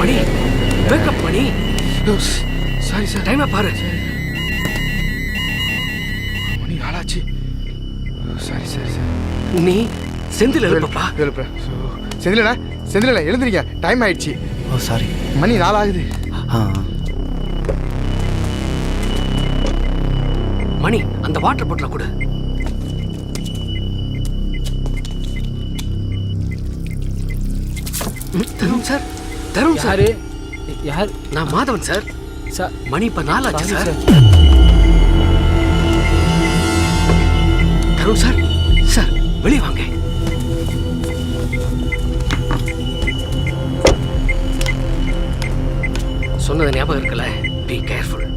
Mani wake up Mani sorry sir டைமை பாரு. மணி ஆளாச்சு. சாரி சாரி சார் நீ செந்தில் எழுப்பப்பா எழுப்புற செந்திலடா செந்திலடா எழுந்துறீங்க டைம் ஆயிடுச்சு. ஓ சாரி மணி நாலாகுது. மணி அந்த வாட்டர் பாட்டில கொடு. Sir Tarun sir. யாரு? நான் மாதவன் சார். சார் மணி இப்ப நாலாச்சு சார் தருண் சார். சார். வெளியே வாங்க. சொன்னது ஞாபகம் இருக்குல்ல? பி கேர்ஃபுல்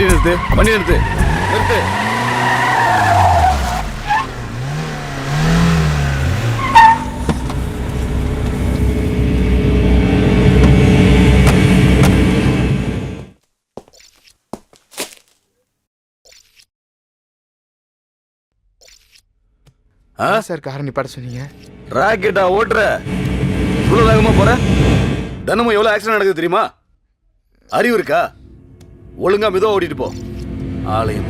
வண்டி நிறுத்து வண்டி நிறுத்து. நிறுத்து. ஆ? சார் காரை நிப்பாட்ட சொன்னீங்க? ராக்கெட்டா ஓட்டுற. இவ்வளவு வேகமா போற? தினமும் எவ்வளவு ஆக்சிடென்ட் நடக்குது தெரியுமா? அறிவு இருக்கா? ஒழுங்கா மெதுவா ஓட்டிட்டு போ. ஆலயம்?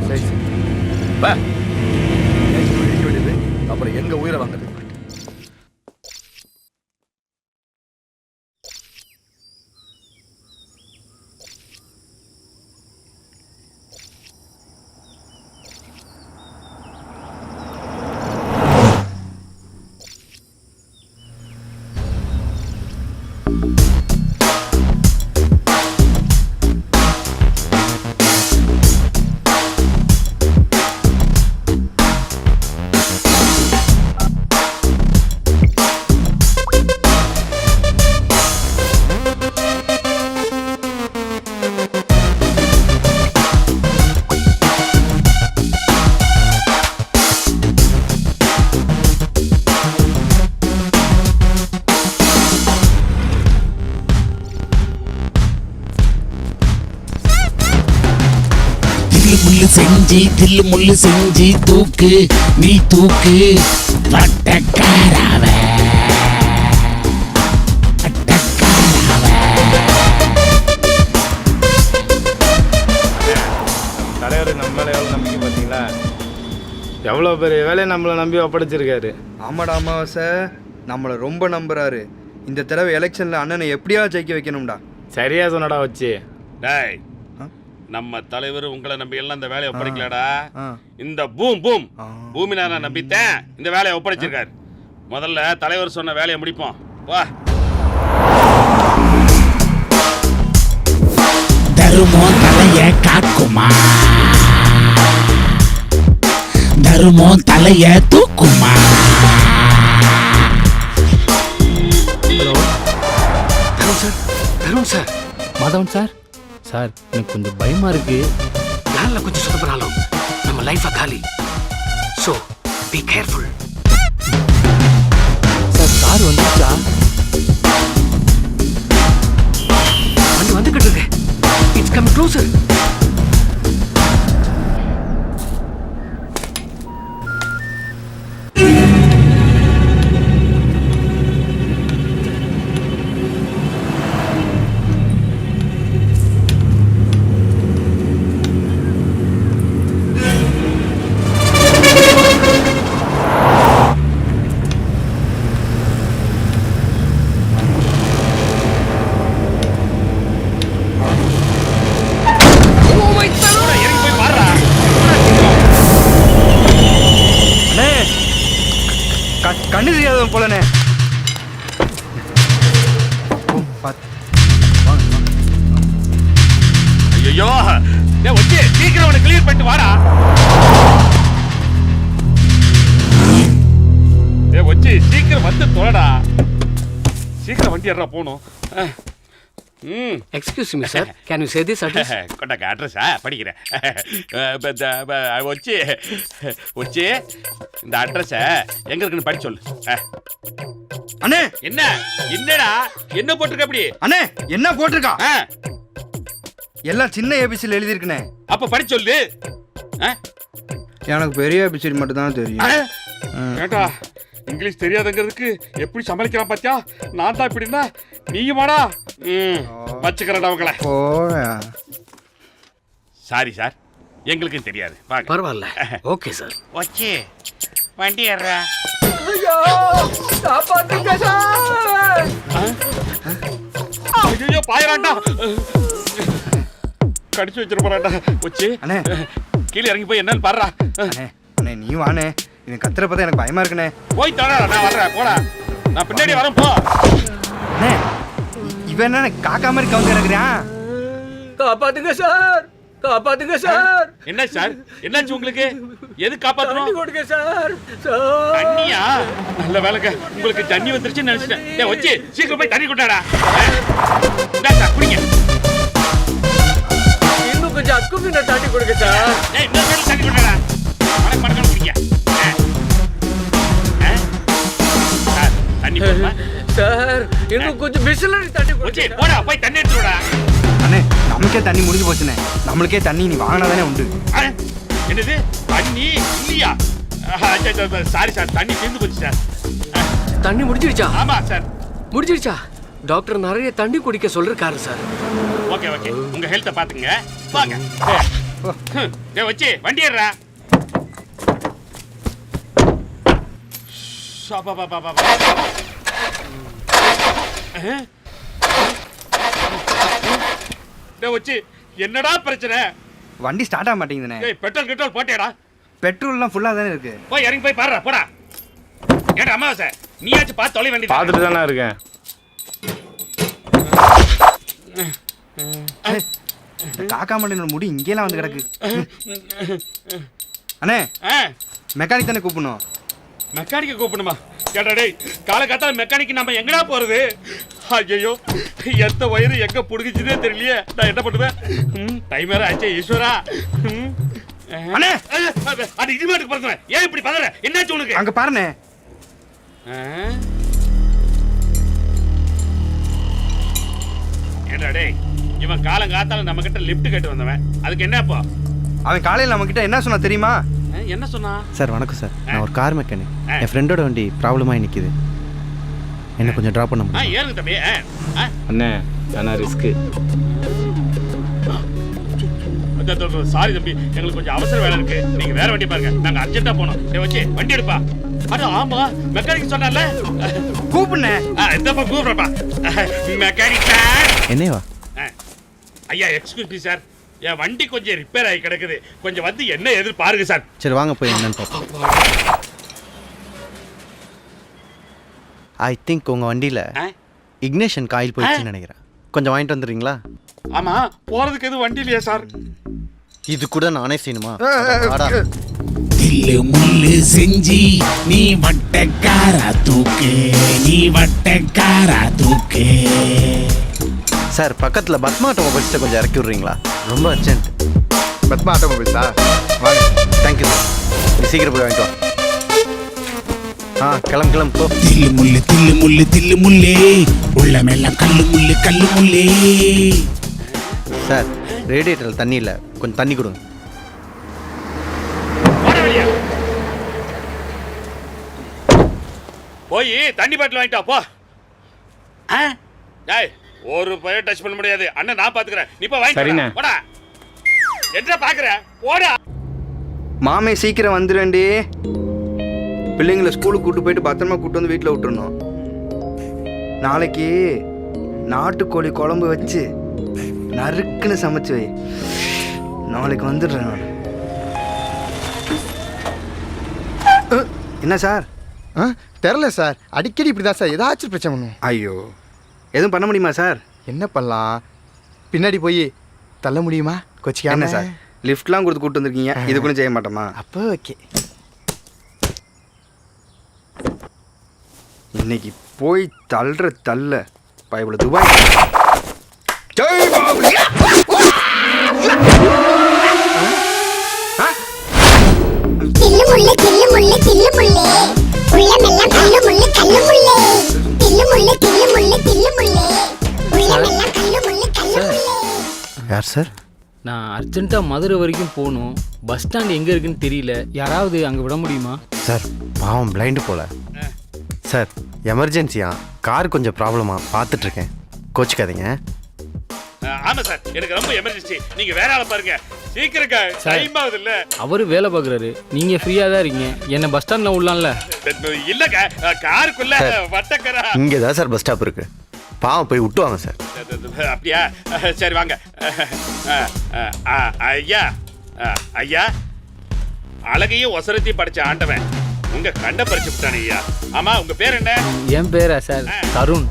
அப்புறம் எங்க உயிரை வாங்குறது? செஞ்சு தில்லு முள்ளு செஞ்சு தூக்கு நீ தூக்கு. பட்டக்காராவ தலைவர் நம்ம மேலே எவ்வளோ நம்பிக்கை பார்த்தீங்களா? எவ்வளோ பெரிய வேலையை நம்மளை நம்பி ஒப்படைச்சிருக்காரு. ஆமாடா அமாவாசை. நம்மளை ரொம்ப நம்புறாரு. இந்த தடவை எலெக்ஷனில் அண்ணனை எப்படியா ஜெயிக்க வைக்கணும்டா. சரியா சொன்னடா வச்சு. டேய்? நம்ம தலைவர் உங்களை நம்பி எல்லாம் இந்த வேலையை ஒப்படைக்கலடா. இந்த பூம் பூம். பூமி நான் நம்பித்தேன். இந்த வேலையை ஒப்படைச்சிருக்காரு. முதல்ல தலைவர் சொன்ன வேலையை முடிப்போம். வா. தருமோ தலைய காக்குமா? தருமோ தலைய தூக்குமா? Tarun sir. Tarun sir. Madhavan sir. Sir எனக்கு கொஞ்சம் பயமா இருக்கு. யாரில் கொஞ்சம் சொதப்பினாலும் நம்ம லைஃபை காலி. So be careful sir car வந்துச்சா வண்டி வந்துகிட்டு இருக்கு. இட்ஸ் கம் க்ளோசர் ஐயோ. டேய் வச்சு சீக்கிரம் அவனை கிளியர் பண்ணிட்டு வாடா. டேய் வச்சு சீக்கிரம் வந்து தொலைடா. சீக்கிரம் வண்டி ஏறா போகணும். ம். Excuse me sir can you say this address கொண்டாக்க அட்ரஸா படிக்கிறேன். வச்சு வச்சு இந்த அட்ரஸை எங்க இருக்குன்னு படிச்சு சொல்லு. அண்ணே! என்ன? என்னடா? என்ன போட்டிருக்க அப்படி? அண்ணே என்ன போட்டிருக்கா? எல்லாம் சின்ன ஏபிசியில் எழுதியிருக்குண்ணே அப்ப படிச்சு சொல்லு. எனக்கு பெரிய ஏபிசிடி மட்டும் தான் தெரியும். ஏண்டா இங்கிலீஷ் தெரியாதுங்கிறதுக்கு எப்படி சமாளிக்கிறான் பாத்தியா? நான் தான் இப்படின்னா நீயுமாடா ம் வச்சுக்கிறேன்டா அவங்கள போயா. சாரி சார் எங்களுக்கும் தெரியாது. பரவாயில்ல. Okay sir. வச்சு வண்டி ஏறா ஐயோ பாயறான்டா. கடிச்சு வச்சிட போறான்டா வச்சு அண்ணே. கீழே இறங்கி போய் என்னன்னு பாடுறா அண்ணே அண்ணே நீ வாண்ணே. இவன் கத்துற பார்த்தா எனக்கு பயமா இருக்குண்ணே. போய் தர நான் வர்றேன் போடா. நான் பின்னாடி வரேன் போ. அண்ணே இவன் என்ன காக்கா மாதிரி கவுந்து கிடக்குறான் காப்பாத்துங்க சார். காப்பாத்துங்க சார். என்ன சார்? என்னாச்சு உங்களுக்கு? எது காப்பாத்தணும்? கொடுங்க சார். தண்ணியா? நல்ல வேலைங்க. உங்களுக்கு தண்ணி வந்துருச்சுன்னு நினைச்சிட்டேன். வச்சு சீக்கிரம் போய் தண்ணி கொண்டாடா கொஞ்சம் அக்கு பின்ன தாண்டி கொடுங்க சார். ஏய் கொண்டாடா மடக்கு மடக்கு குடிங்க ஆ. ஆ? சார் தண்ணி போடுமா சார் இன்னும் கொஞ்சம் பிசிலரி தாண்டி வச்சு போடா போய் தண்ணி எடுத்துடா அண்ணே நமக்கே தண்ணி முடிஞ்சு போச்சுண்ணே. நம்மளுக்கே தண்ணி நீ வாங்கினாதானே உண்டு. என்னது? தண்ணி? இல்லையா? சாரி சார் தண்ணி தீர்ந்து போச்சு சார். தண்ணி முடிஞ்சிருச்சா ஆமா சார். முடிஞ்சிருச்சா டாக்டர் நிறைய தண்ணி குடிக்க சொல்லிருக்காரு சார். Okay okay. உங்க ஹெல்த்தை பாத்துங்க வாங்க. டேய் வச்சு வண்டி ஏறா சாப்பா பாப்பா பாப்பா டேய் வச்சு என்னடா பிரச்சனை? வண்டி ஸ்டார்ட் ஆக மாட்டேங்குதுண்ணே. டேய் பெட்ரோல் கிட்ரோல் போட்டேடா. பெட்ரோல்லாம் ஃபுல்லாக தானே இருக்கு. போய் இறங்கி போய் பாருடா போடா. ஏடா அம்மாவாசை நீயாச்சும் பார்த்து தொலை வண்டி பார்த்துட்டு தானே இருக்கேன். இந்த காக்கா மண்டனோட முடி இங்கேலாம் வந்து கிடக்கு. அண்ணே மெக்கானிக் தானே கூப்பிடணும்? மெக்கானிக்கை கூப்பிடுமா கேட்டா டேய் காலகாத்தால மெக்கானிக் நம்ம எங்கடா போறது? ஐயோ எந்த வயிறு எங்க புடுங்கிச்சுதே தெரியலையே. நான் என்ன பண்ணுவேன்? ம், டைம் வேற ஆச்சே ஈஸ்வரா. அண்ணே! அது அது இனிமேட்டுக்கு பிறந்தவன் ஏன் இப்படி பதற? என்னாச்சு உனக்கு? அங்கே பாருண்ணே. ஆ? ஏண்டா டேய் இவன் காலங்காத்தால நம்ம கிட்ட லிஃப்ட் கேட்டு வந்தவன். அதுக்கு என்ன இப்போ அவன் காலையில் நம்மக்கிட்ட என்ன சொன்னா தெரியுமா? என்ன சொன்னா சார் வணக்கம் சார். நான் ஒரு கார் மெக்கானிக். என் ஃப்ரெண்டோட வண்டி ப்ராப்ளமாகி நிற்கிது என்ன கொஞ்சம் ட்ராப் பண்ண முடியும்? ஏறுங்க தம்பி. அண்ணே ஆனால் ரிஸ்க்கு சாரி தம்பி எங்களுக்கு கொஞ்சம் அவசர வேலை இருக்கு. நீங்க வேற வண்டி பாருங்க. நாங்க அர்ஜென்ட்டா போனோம் டேய் வச்சு வண்டி எடுப்பா. அட ஆமா மெக்கானிக் சொன்னால கூப்பிடுண்ணே இந்தப்பா கூப்பிடுறப்பா. மெக்கானிக் சார் என்னேவா ஆ. ஐயா எக்ஸ்கியூஸ் மீ சார் என் வண்டி கொஞ்சம் ரிப்பேர் ஆகி கிடக்குது. கொஞ்சம் வந்து என்ன எதிர் பாருங்க சார் சரி வாங்க போய் என்னன்னு பார்ப்போம். ஐ திங்க் உங்கள் வண்டியில்? இக்னேஷன் காயில் போயிடுச்சுன்னு நினைக்கிறேன். கொஞ்சம் வாங்கிட்டு வந்துடுறீங்களா? ஆமா போறதுக்கு எதுவும் வண்டி இல்லையா சார் இது கூட நானே செய்யணுமா. தில்லு முள்ளு செஞ்சி நீ வட்டக்காரா தூக்கு நீ வட்டக்காரா தூக்கு. சார் பக்கத்தில் பத்மா ஆட்டோமொபைல்ஸ்ட்டை கொஞ்சம் இறக்கி விட்றீங்களா? ரொம்ப அர்ஜென்ட் பத்மா ஆட்டோமொபைல்ஸா? வாங்க. தேங்க்யூ சார் நீ சீக்கிரம் போய் வாங்கிட்டு வா. ஆ கிளம்பு கிளம்பு போ. தில்லு முள்ளு தில்லு முள்ளு தில்லு முள்ளே. உள்ளமெல்லாம் கல்லு முள்ளு கல்லு முள்ளே. சார் ரேடியேட்டரில் தண்ணி இல்லை. கொஞ்சம் தண்ணி கொடுங்க. போய் தண்ணி பாட்டில் வாங்கிட்டா போ. ஆ? டேய் ஒரு பையன் டச் பண்ண முடியாது. அண்ணன் நான் பாத்துக்கிறேன். நீ போய். வாங்கிட்டு போடா என்ன பாக்குற? போடா. மாமே சீக்கிரம் வந்துடுவேண்டி பிள்ளைங்களை ஸ்கூலுக்கு கூட்டு போயிட்டு பத்திரமா கூட்டு வந்து வீட்டில் விட்டுறணும். நாளைக்கு நாட்டுக்கோழி குழம்பு வச்சு நறுக்குன்னு சமைச்சு வை. நாளைக்கு வந்துடுறேன் நான். என்ன சார்? ஆ தெரில சார். அடிக்கடி இப்படி தான் சார். ஏதாச்சும் பிரச்சனை பண்ணுவோம். ஐயோ. எதுவும் பண்ண முடியுமா சார்? என்ன பண்ணலாம்? பின்னாடி போய் தள்ள முடியுமா? கொச்சிக்காம? என்ன சார்? லிஃப்ட்லாம் கொடுத்து கூட்டு வந்திருக்கீங்க. இது கூட செய்ய மாட்டோமா? அப்போ ஓகே. இன்னைக்கு போய் தள்ளுற தள்ள. பயபுல துபாய். முள்ளு கல்லு முள்ளு கல்லு முள்ளு தில்லு முள்ளு தில்லு முள்ளு தில்லு முள்ளு. உள்ளமெல்லாம் கல்லு முள்ளு கல்லு முள்ளு. யார் சார்? நான் அர்ஜென்ட்டாக மதுரை வரைக்கும் போகணும். பஸ் ஸ்டாண்ட் எங்கே இருக்குன்னு தெரியல. யாராவது அங்கே விட முடியுமா? சார் பாவம் பிளைண்டு போல. சார் எமர்ஜென்சியா கார் கொஞ்சம் ப்ராப்ளமா பார்த்துட்ருக்கேன் கோச்சிக்காதீங்க. ஆமா சார் எனக்கு ரொம்ப எமர்ஜென்சி நீங்க வேற ஆளை பாருங்க. சீக்கிரம் டைம் ஆகுது இல்ல அவர் வேலை பார்க்குறாரு. நீங்கள் ஃப்ரீயாக தான் இருக்கீங்க. என்னை பஸ் ஸ்டாண்டில் விடலாம்ல இல்லங்க காருக்குள்ள வட்டக்கரா. இங்கே தான் சார் பஸ் ஸ்டாப் இருக்கு. பாவம் போய் விட்டு வாங்க சார். அப்படியா? சரி வாங்க. ஐயா ஐயா. அழகையும் ஒசரத்தையும் படிச்ச ஆண்டவன். உங்க கண்ட பறிச்சு விட்டானே ஐயா. ஆமா உங்க பேர் என்ன? என் பேரா சார் தருண்.